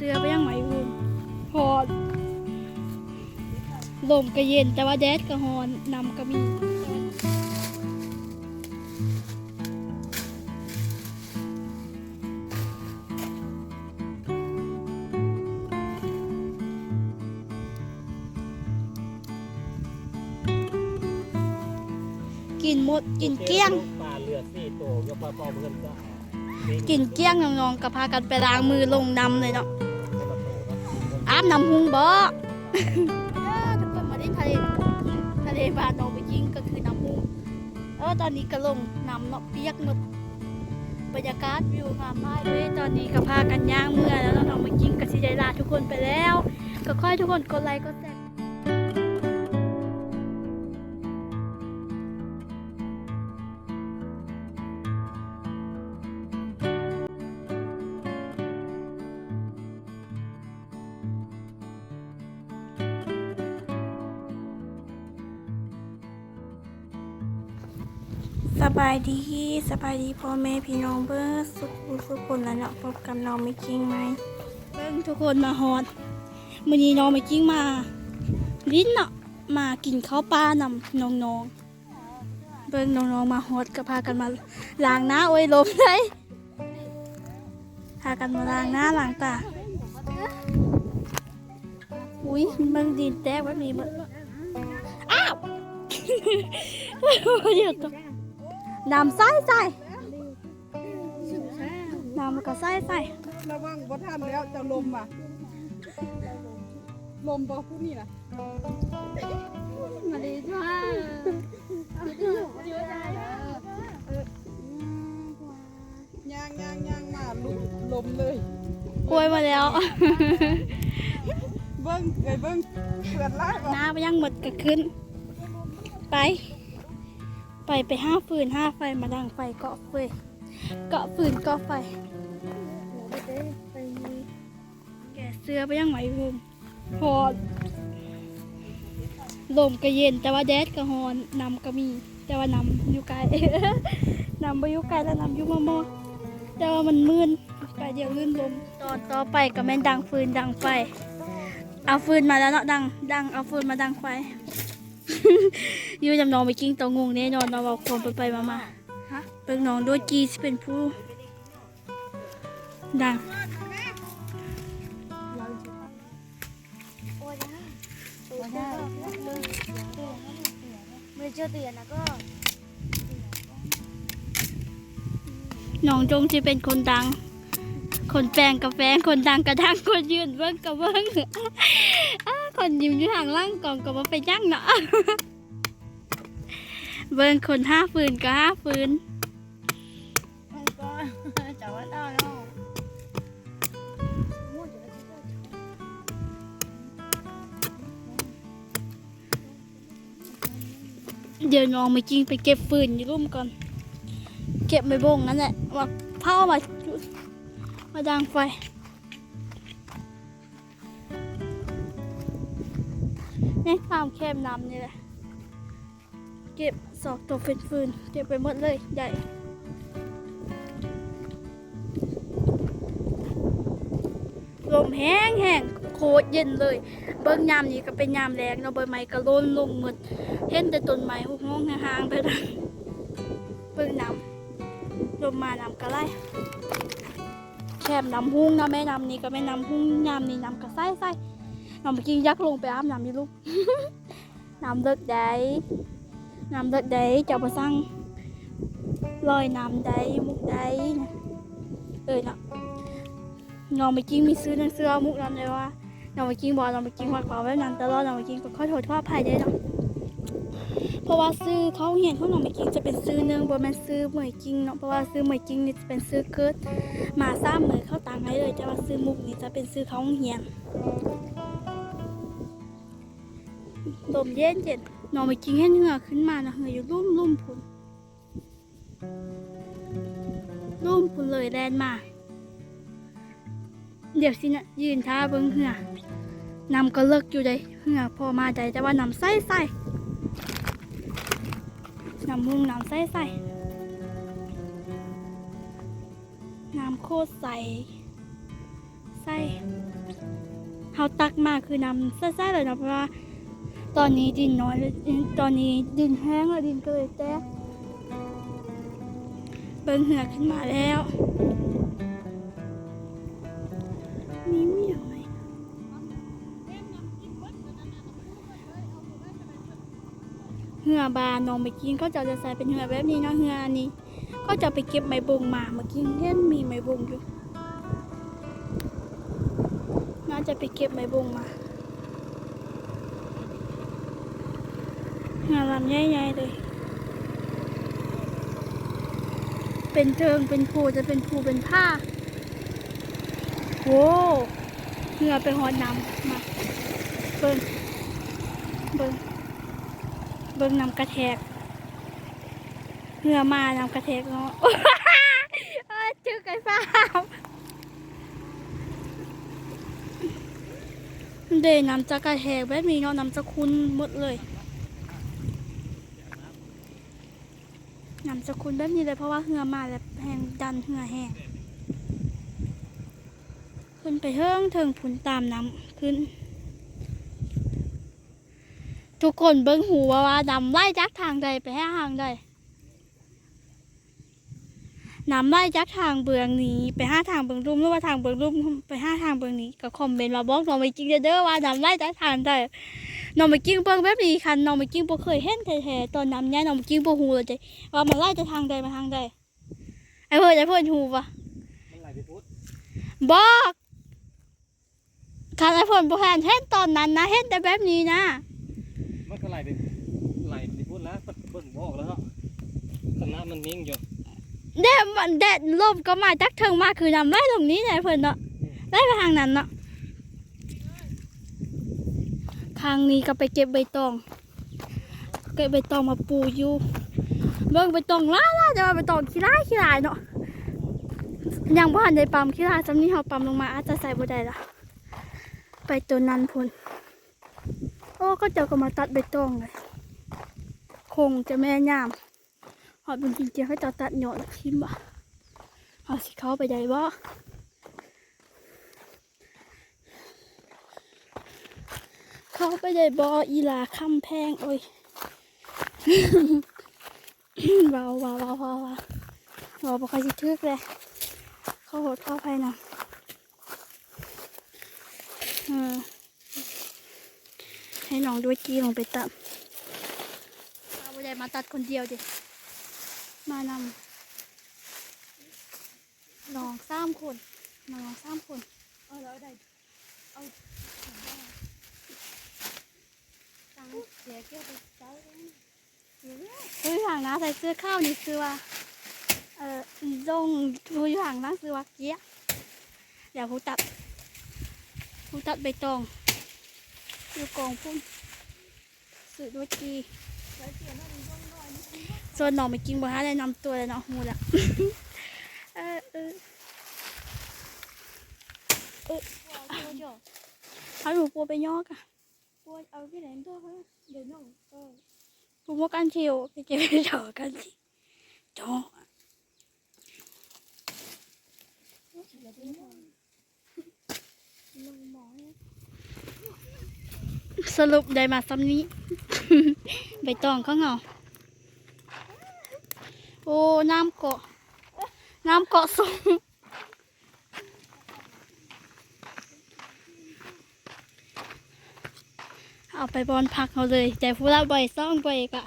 เสื้อไปยังไหมวืนฮอนลมก็เย็นแต่ว่าแดดก็ฮอนนำก็มีกินหมดกินเกลี้ยงปลาเลือดสี่โตวยกปลาปอเพื่อนก็กินเกลี้ยงน้องๆก็พากันไปล้างมือลงน้ำเลยเนาะอามน้ำหุงบ่ทุกคนมาที่ทะเลทะเลบานน้องไปยิงก็คือน้ำหุงเออตอนนี้ก็ลงน้ำเนาะเปียกหมดบรรยากาศวิวงามมากเลยตอนนี้ก็พากันย่างเมื่อแล้วน้องไปยิงก็สิไดลาทุกคนไปแล้ว ก็ค่อยทุกคนกดไลค์กดแชร์ายดีสบายดีพ่อแม่พี่น้องเบิร์สุขสุขคนแล้วเนาะพบกับน้องไม่จริงไหมเบิ่งทุกคนมาฮอดมื้อนี้น้องไปกิ้งมาลิ้นเนาะมากินข้าวปลานำน้องๆเบิ่งน้องๆมาฮอดก็พากันมาล้างหน้าโอ้ยลมเลยพากันมาล้างหน้าล้างตาอุ้ยมันดินแตกแบบนี้มันอ้าวเดี๋ยวต้อง น้ำใส่ใส่น้ำก็ใส่ใส่ระวังบ่ทันแล้วจะลมอะ ลมบ่ผู้นี่ล่ะมาดีจ้าย่างย่างย่างมาลุมลมเลยโอ้ยมาแล้ว เบิ้งเอ้ยเบิ้งเปิดไล่บ่น้าไปยังหมดก็ขึ้น ไป ไปไปห้าฟืนห้าไฟมาดังไฟเกาะเฟเกาะฟืนเกาะไฟแกเสื้อไปยังไหมวืนฮอนลมก็เย็นแต่ว่าแดดก็ฮอนนำก็มี แต่ว่านำอยู่ไกลนำไปอยู่ไกลแล้วนำอยู่มอมอแต่ว่ามันมืนไปเดี๋ยวลื่นลมตอนต่อไปก็แม่นดังฟืนดังไฟเอาฟืนมาแล้วเนาะดังดังเอาฟืนมาดังไฟ อยู่จำนองไปกิ้งตัวงงแน่นอนเราเอาความไปไปมามาฮะเปิงน้องโดยจีสเป็นผู้ดังไม่เจอเตือนนะก็น้องจงจะเป็นคนดัง คนแปลงกับแปลงคนดังกระดังคนยืนเบิ้งกับเบิ้งอ้า คนยิ้มอยู่ห่างล่างกล่องกับว่าไปย่างเนาะ เบิ้งคนห้าฟืนก็ห้าฟืนมันก็จะว่าได้เนาะเดี๋ยวน้องไปจริงไปเก็บฟืนอยู่ร่มก่อน เก็บไม่บงนั่นแหละมาเผามาจุดมาดังไฟ นี่ความเข้มน้ำนี่แหละ เก็บสอกตัวเป็นฟืนเก็บไปหมดเลยใหญ่ลมแห้งแห้งโคตรเย็นเลย เบิ้งยามนี้ก็เป็นยามแรงเนาะใบไม้ก็ล้นลงหมดเห็นแต่ต้นไม้หุบห้องห่างๆไปนะเบิ่งน้ำลมมาน้ำก็ไหลแคบน้ำหุ้งนะแม่น้ำนี้ก็แม่น้ำหุ้งยามนี้น้ำก็ใส่ใส่ น้ำเมื่อกี้ยักษ์ลงไปอาบน้ำอยู่ลูกน้ำเลิกได้น้ำเลิกได้เจ้าประสังลอยน้ำได้มุกได้เอ้ยเนาะน้องเมื่อกี้มีซื้อหนังสือเอมุกนั้นเลยว่าน้องเมื่อกี้บอกน้องเมื่อกี้ว่าเปล่าแบบนั้นตลอดน้องเมื่อกี้ก็ขอโทษขออภัยได้เนาะเพราะว่าซื้อเขาเห็นเขาหนองไม่กิ้งจะเป็นซื้อเนื่องบ่แม่นซื้อเหมยกิ้งเนาะเพราะว่าซื้อเหมยกิ้งนี่จะเป็นซื้อเกิดมาซ้ำเหมยเข้าตังให้เลยแต่ว่าซื้อมุกนี่จะเป็นซื้อเขาเหียน ลมเย็นเย็นนองไม่กิ้งเห็นเหงื่อขึ้นมานะเหงื่ออยู่รุ่มรุ่มพุ่นรุ่มพุ่นเลยแลนมา เดี๋ยวสินะยืนท่าเบิ่งเหงื่อนำก็เลิกอยู่เลยเหงื่อพอมาใจแต่ว่านำใส่ใส่น้ำมุงน้ำใสใสน้ำโคตรใสใสเฮาตักมาคือน้ำซ่าๆเลยเนาะเพราะว่า ตอนนี้ดินน้อยเลยตอนนี้ดินแห้งแล้วดินก็เลยแตกเบิ่งเหือกขึ้นมาแล้วมีมีอะไรเหือบานน้องไปกินก็จะจะใส่เป็นเหือแบบนี้นะเหืออันนี้ ก็จะไปเก็บไม้บงมาเมื่อกี้เห็นมีไม้บงอยู่ น่าจะไปเก็บไม้บงมา งานลำใหญ่ๆเลย เป็นเทิงเป็นผูจะเป็นผูเป็นผ้า โว้เหงื่อไปหอดน้ำมาเบิ้งเบิ้งเบิ้งน้ำกระแทกเหงื่อมาน้ำกระแทกเนาะชื่อไก่ฟ้าเดน้ำจะกระแทกแบบนี้เนาะน้ำจะคุ้นหมดเลย น้ำ จะคุ้นแบบนี้เลยเพราะว่าเหือมาแล้วแห้งดันเหือแห้งขึ้นไปเทิงเทิงผุนตามน้ำขึ้น ทุกคนเบิ้งหูว่าว่าดำไล่จากทางใดไปให้ทางใดน้ำไล่จากทางเบืองนี้ ไปห้าทางเบืองรุ่มหรือว่าทางเบืองรุ่มไปห้าทางเบืองนี้ก็คอมเมนต์มาบอกน้อไปจริงเด้อว่าดำไล่จากทางใด น้องไปกิ้งเบิ้งแบบนี้คันน้องไปกิ้งบ่เคยเห็นแท้ๆตอนน้ำเนี่ยน้องไปกิ้งบ่หูเลยจ้ะว่ามันไล่จะทางใดมาทางใดไอ้เพื่อนไอ้เพื่อนหูปะมันไหลไปพุทธบอกคันไอ้เพื่อนบ่แพนเห็นตอนนั้นนะเห็นแต่แบบนี้นะมันก็ไหลไปไหลไปพุทธแล้วเบิ่งบอกแล้วเนาะตอนน้ำมันนิ่งอยู่แดดมันแดดลมก็มาจักเทิงมาคือนำไล่ตรงนี้เนี่ยไอ้เพื่อนเนาะไล่ไปทางนั้นเนาะ ทางนี้ก็ไปเก็บใบตอง เก็บใบตองมาปูอยู่เบิ่งใบตองล่าล่าจะว่าใบตองขี้ร้ายขี้ร้ายเนาะยังบ่ทันได้ปั๊มขี้ร้ายจำนี้เฮาปั๊มลงมาอาจจะใส่บ่ได้ละไปตัวนั้นพุ่นโอ้ก็เจ้าก็มาตัดใบตองเลยคงจะแม่ยามหอดเป็นจริงๆเขาเจะตัดหยอดทิมบ่เอาสิเขาไปได้บ่ เขาไปได้บ่อีลาคำแพงโอ้ยเบาเบาเบาเบาเบาเบาบ่ค่อยสิทึกเลยเข้าโหดเข้าไปนะอให้น้องด้วยกี้ลงไปตัดเอาไปได้มาตัดคนเดียวดิมานำน้องสามคนน้องสามคน เอาแล้วได้เอา ผู้อยู่ห่างนะใส่เสื้อข้าวนี่ซื้อว่าเอ่อดงผู้อยู่ห่างนะซื้อว่าเกี้ยเดี๋ยวผู้ตัดผู้ตัดใบตองอยู่กองพุ่มสื่อด้วยกีไว้เสียนั่นต้องน้อยนิดนึงส่วนน้องไม่กินบ่ฮะได้นำตัวเลยเนาะหูละเออเออเออว่าเดี๋ยวเขาหนูปัวไปยอกอะ ปวดเอาที่ไหนตัวเขาเดี๋ยวน้องเออปูว่ากันเชียวไปเก็บไปเจอกันสิจ้อสรุปได้มาซ้ำนี้ ใบตองเขาเหงาโอ้ น้ำเกาะ น้ำเกาะสูง เอาไปบอลพักเขาเลยแต่ผู้ละใบซ่องใบกะ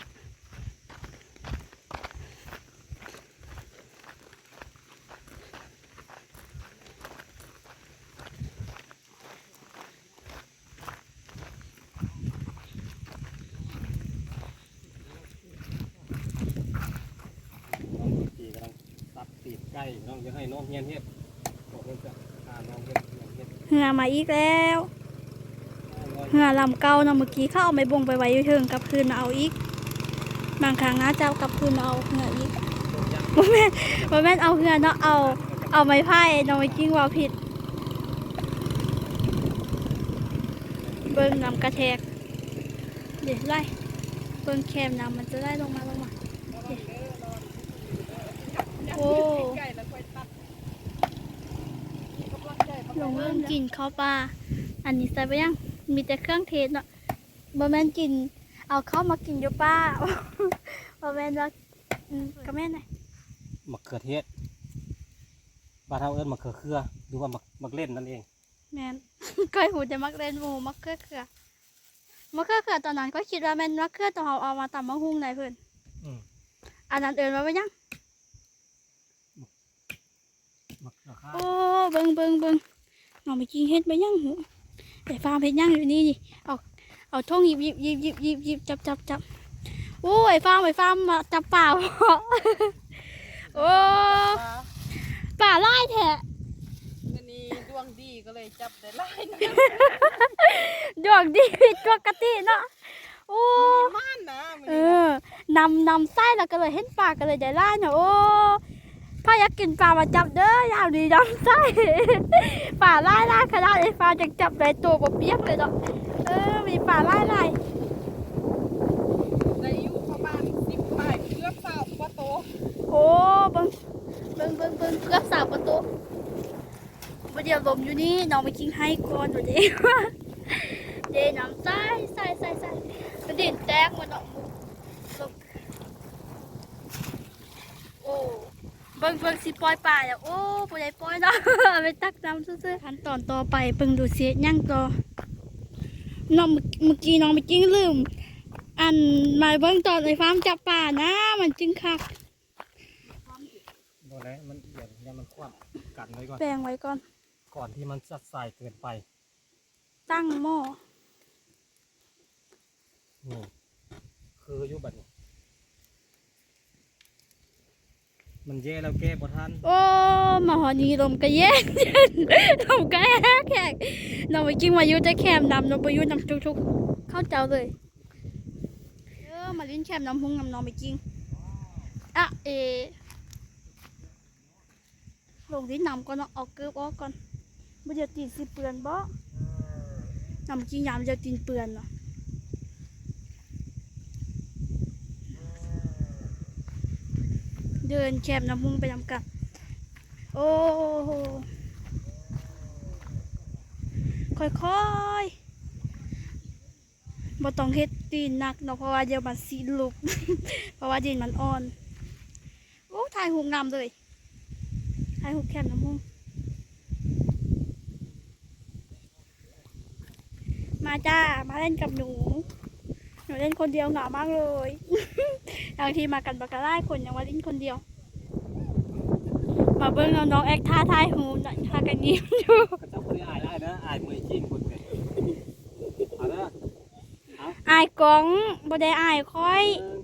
ตีกำลังตัดตีดใกล้น้องจะให้น้องเฮียนเฮ็ดบอกเพิ่นจะพาน้องเฮ็ดเฮียนเฮ็ดเหงื่อมาอีกแล้ว เหงื่อลำเก่าเนาะเมื่อกี้เขาเอาไปบงไปไว้อยู่เทิงกับคืนเอาอีก บางครั้งนะเจ้ากับคืนเอาเหงื่ออีกบ่แม่นบ่แม่นเอาเหงื่อเนาะเอาเอาไม้ไผ่น้องไปกิ้งว่าผิด เบิ้งน้ำกระแทกเดี๋ยวไล่เบิ้งแคมน้ำมันจะไล่ลงมาลงมาโอ้ไก่แล้วค่อยตัดกำลังใจลงเริ่มกินข้าวปลาอันนี้ใส่ไปยัง มีแต่เครื่องเทศเนาะบ่แม่นกิน เอาเข้าวมากินอยู่ป้าบ่แม่นว่าอืมก็แม่นน่ะมะเขือเทศบ้านเฮาเอิ้นมะเขือเครือหรือว่ามักมักเล่นนั่นเอง แม่นเคยหูแต่มักเล่นหมูมักเขือเขือมักเขือเขือตอนนั้นก็คิดว่าแม่นมักเขือตอนเอาเอามาตำมะฮุ่งไหนเพิ่นอืม อันนั้นเอิ้นว่าไปยัง มะเขือข้าวโอ้เบิ่งเบิ่งเบิ่งน้องไปกินเฮ็ดไปยังหู แต่ฟาร์มเฮ็ดยังอยู่นี่นี่เอาเอาท่องหยิบหยิบหยิบหยิบหยิบหยิบจับจับจับโอ้ยฟาร์มไอ้ฟาร์มมาจับเปล่าโอ้ป่าไล่แท้อันนี้ดวงดีก็เลยจับได้หลายนะดวงดีผิดปกติเนาะโอ้ม่านนะมันเออนำนำไส้แล้วก็เลยเห็นปลาก็เลยได้ไล่เนาะโอ้ พ่ออยากกินปลามาจับเด้อยาวดีนำไส้ปลาไล่ไล่ขนาดไอ้ปลาจะจับได้ตัวบ่เปียกเลยเนาะเออมีปลาไล่ไล่ได้อยู่ประมาณสิบปลายเกือบสาวกว่าโตโอ้เบิ่งเบิ่งเบิ่งเบิ่งเกือบสาวประตูบ่เดียวลมอยู่นี่น้องไปกินให้ก่อนดูดิเดน้ำใส่ใส่ใส่ใส่กระดิ่งแตกหมดเนาะลมโอ้ เบิ่งเบิ่งสิปล่อยปลาแล้วโอ้บ่ได้ปล่อยเนาะเอาไปตักน้ำซื่อๆขั้นตอนต่อไปเบิ่งดูสิยังต่อน้องเมื่อกี้น้องไปกินลืม อันมาเบิ่งตอนไอ้ฟาร์มจับปลานะ มันจึงคักบ่แล้วมันเดี๋ยวเนี่ยมันคว่ำกันไว้ก่อนแปลงไว้ก่อน ก่อนที่มันจะใส่เกินไป ตั้งหม้อนี่คืออยู่บัดนี้ มันแย่แล้วแก้บ่ทันโอ้มาหอนี้ลมก็แย่ลมก็แย่แขกน้องไปกินมายุจะแคมนำน้องไปยุนำทุกๆเข้าเจ้าเลยเออมาลิ้นแคมน้ำพุงน้ำน้องไปกินอะเอลงที่น้ำก่อนเนาะเอาเกือบออกก่อนบ่เดี๋ยวตีนสิเปื้อนบ่น้ำกินยามจะตีนเปื้อนเนาะ เดินแคมน้ำพุงไปนำกันโอ้โหค่อยๆบ่ต้องเฮ็ดตีนหนักเนาะเพราะว่าเดี๋ยวมันสิลุก เพราะว่าดินมันอ่อน โอ้ถ่ายหุงน้ำเลยถ่ายหุงแคมน้ำหุงมาจ้า มาเล่นกับหนู นูเล่นคนเดียวเหงามากเลยบางทีมากันบักกะไล่คนยังว่าเล่นคนเดียว มาเบิ่งน้องๆแอคท่าทายหูหน่อยท่ากันยิ้มอยู่ก็เจ้าบ่ได้อายได้นะอายมือจริงคนเป็นเอาเด้ออายกองบ่ได้อายค่อยหนึ่ง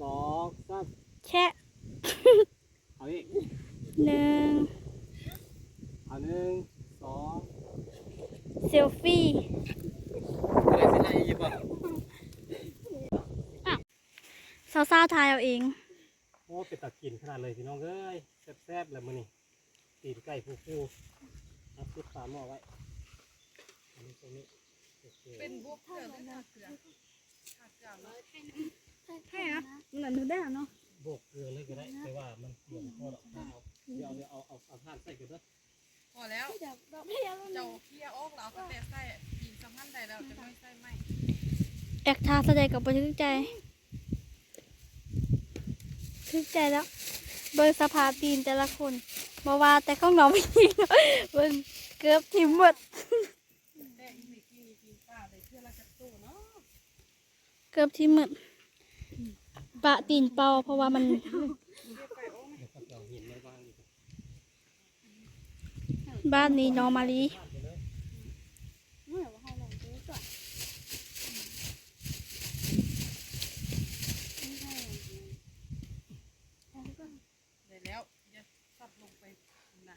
สองสามแช่เอาอีกหนึ่งเอาหนึ่งสองเซลฟี่อะไรสิไรยิบอะ สาวๆทายเอาเอง โอ้เป็นตะกินขนาดเลยพี่น้องเอ้ยแซ่บๆเลยมื้อนี้ตีนไก่ฟูๆเอาปิดฝาหม้อไว้อันนี้ตรงนี้โอเคเป็นบวกเกลือด้วยนะเกลือขาดเกลือเลยใช่นะมันหนูได้เนาะโบกเกลือเลยก็ได้แต่ว่ามันเกี่ยวพอดอกข้าวเดี๋ยวเอาเอาเอาเอาท่านใส่กันเถอะพอแล้วเดี๋ยวเราไม่เอาเจ้าเคี่ยวออกแล้วก็แต่ใส่กินสำคัญใดแล้วจะไม่ใส่ไหมแอคท่าแสดงกับบันทึกใจ ทึกใจแล้ว เบิ่งสภาพตีนแต่ละคนบ่ว่าแต่ข้องน้องไม่จริงเบิ่งเกือบทิ่มหมด เกือบทิ่มหมดปะตีนเปาเพราะว่ามันบ้างอีกบ้านนี้น้องมาลี ท่านไปเลย ได้แล้วจะสับลงไปนะ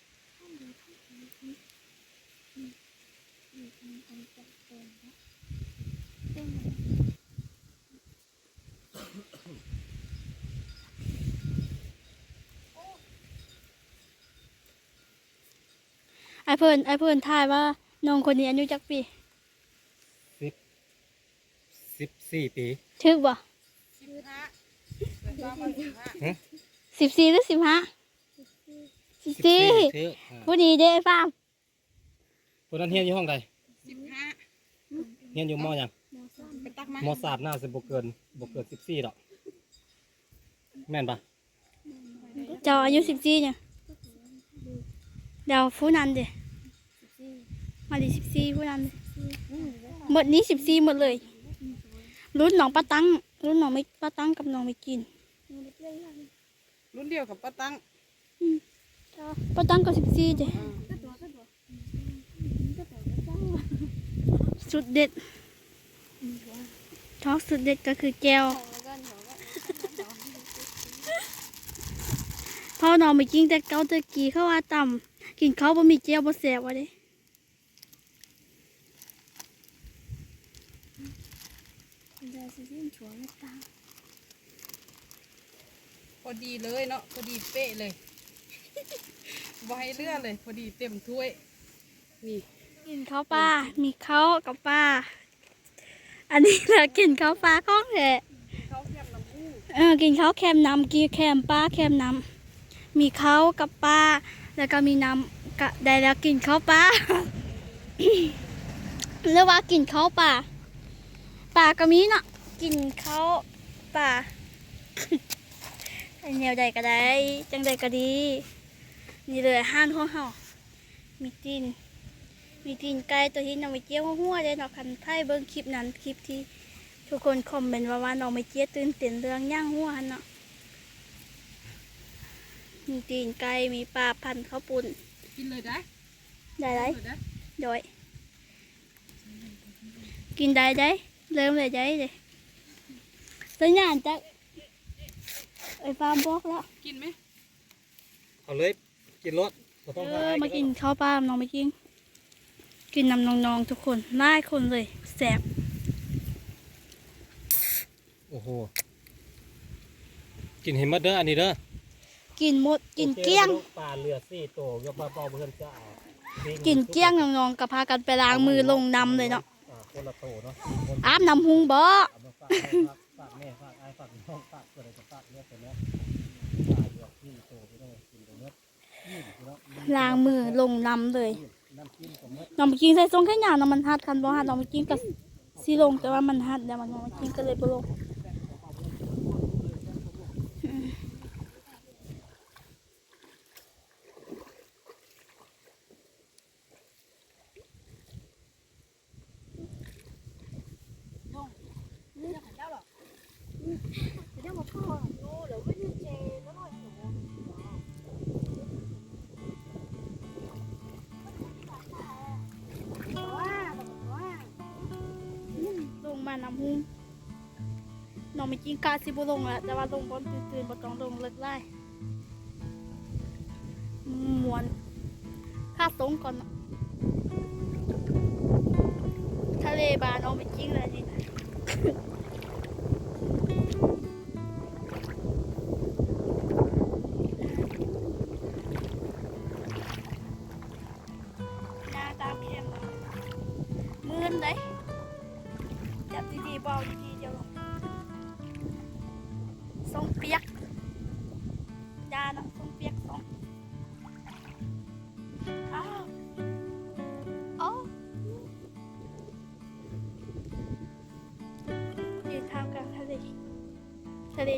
อเพิ่นไอเพิ่นทายว่าน้องคนนี้อายุจักปีสิบสิบสี่ปีถึกบ่สิบห้าเป็นว่ามันสิบห้าสิบสี่หรือสิบห้าสิบสี่เชื่อผู้นี้เด้ฟ้ามคนนั้นเฮียนอยู่ห้องใดสิบห้าเฮียนอยู่มอยังไปตักมามอสามน่าจะบกเกินบกเกินสิบสี่ดอก แม่นปะเจ้าอายุสิบสี่เนี่ยเดี๋ยวผู้นั้นเด้ มาดีสิบสี่ผู้นั้นเด้หมดนี้สิบสี่หมดเลย รุ่นน้องป้าตั้ง รุ่นน้องไม่ป้าตั้งกับน้องไม่กิน รุ่นเดียวกับป้าตั้งป้าตั้งก็สิบสี่เด้สุดเด็ดท้องสุดเด็ดก็คือแก้วพ่อน้องไม่กินแต่เกาแตะกี้เขาว่าต่ำกินเขาวบ่มีแก้วบ่แสบวะเด้ อดีเลยเนาะพอดีเป๊ะเลยบ่ให้เลือเลยพอดีเต็มถ้วยนี่กินข้าวปลา มีข้าวกับปลา อันนี้เรากินข้าวปลาข้องแท้เขาแคบน้ำอู้เออ กินข้าวแคมน้ำกินแคมปลาแคมน้ำมีข้าวกับปลา แล้วก็มีน้ำกะได้แล้วกินข้าวปลาหรือว่ากินข้าวปลาปลาก็มีเนาะ กินข้าวปลาไอ แนวใดก็ได้ จังใดก็ดี นี่เลยอาห้านของเฮามีตีน มีตีนไก่ตัวที่น้องไปเจี๊ยบหัวๆเลยเนาะคันไพ่เบิ่งคลิปนั้นคลิปที่ทุกคนคอมเมนต์ว่าว่าน้องไปเจี๊ยบตื่นเต้นเรื่องย่างหัวหันเนาะมีตีนไก่มีปลาพันธุ์ข้าวปุ่นกินเลยได้ได้ไรเลยได้โดยกินได้ได้เริ่มเลยได้เลยสัญญาณจาก ไอ้ฟาร์มบอกแล้วกินไหมเอาเลยกินรถบ่ต้องเอพาอไอ้มากินข้าวปลาน้องไปกินกินนำน้องๆทุกคนหลายคนเลยแสบโอ้โหกินเห็นหมดเด้ออันนี้เด้อกินหมดกินเกลี้ยงปลาเรือสี่โตวยกมาเป่าเพื่อนจะเอากินเกลี้ยงน้องๆก็พากันไปล้างมือลงน้ำเลยเนาะอ่าคนละโตเนาะคนอาบน้ำหุงบ่เอามาฝากให้ฝากฝากแม่ฝากไอ้ฝากน้องฝากอะไรก็ฝากเลือดไปเนาะปลาเรือสี่โตไปได้กินไปเนาะนี่เนาะล้างมือลงน้ำเลยน้ำจิ้มกับมดน้องไปกินใส่ทรงแค่หยาน้ำมันฮัดคันบ่ฮัดน้องไปกินกับซีลงแต่ว่ามันฮัดแล้วมันน้องไปกินก็เลยบ่ลงลง กาสิบลงละแต่ว่าลงบนตื่นๆบนตองลงเลิกไล่มวนค่าตรงก่อนทะเลบานเอาไปกินเลยนี่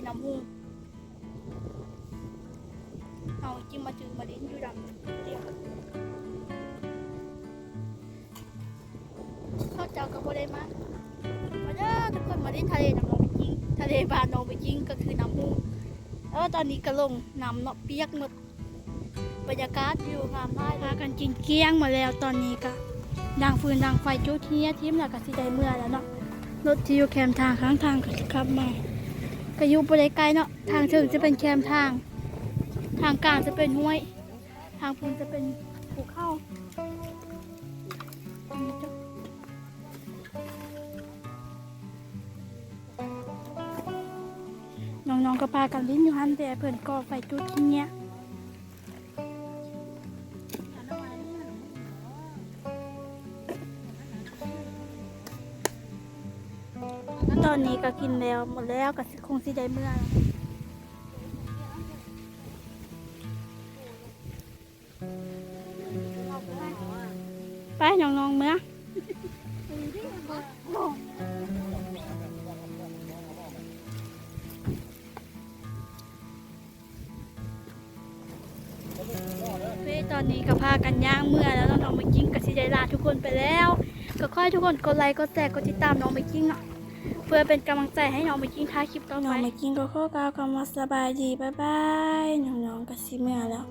น้ำมูเอาจิ้มมาจืดมาลิ้นอยู่ดำเดียวเข้าเจ้ากับโบได้มามาเด้อทุกคนมาเล่นทะเลน้ำนองไปจิงทะเลบานนองไปจิงก็คือน้ำมูกเออตอนนี้ก็ลงน้ำเนาะเปียกหมดบรรยากาศอยู่งามมากพากันกินเกี้ยงมาแล้วตอนนี้ก็ดังฟืนดังไฟจุดเทียทิมแล้วก็สิได้เมื่อแล้วเนาะรถที่อยู่แคมทางข้างทางก็ขับมา ก็อยู่บริไกลเนาะทางถึงจะเป็นแคมทาง ทางกลางจะเป็นห้วย ทางพุนจะเป็นภูเขาน้องๆก็พากันลิ้นอยู่หันแต่เพิ่นก่อไฟจุดที่เนี้ย ก็กินแล้วหมดแล้วก็คงสิได้เมื่อแล้วไปน้องๆเมื่อเว้ยตอนนี้ก็พากันย่างเมื่อแล้วน้องๆมากิ้งกับสิไดลาทุกคนไปแล้ว ก็ค่อยทุกคนกดไลค์กดแชร์กดติดตามน้องมากิ้งเนาะ เพื่อเป็นกำลังใจให้น้องมากิ้งท้ายคลิปต่อน้ไปองมากินก็ข้อกาวคำว่าสบายดี บ๊ายบาย น้องๆก็สิเมื่อแล้ว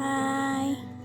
บาย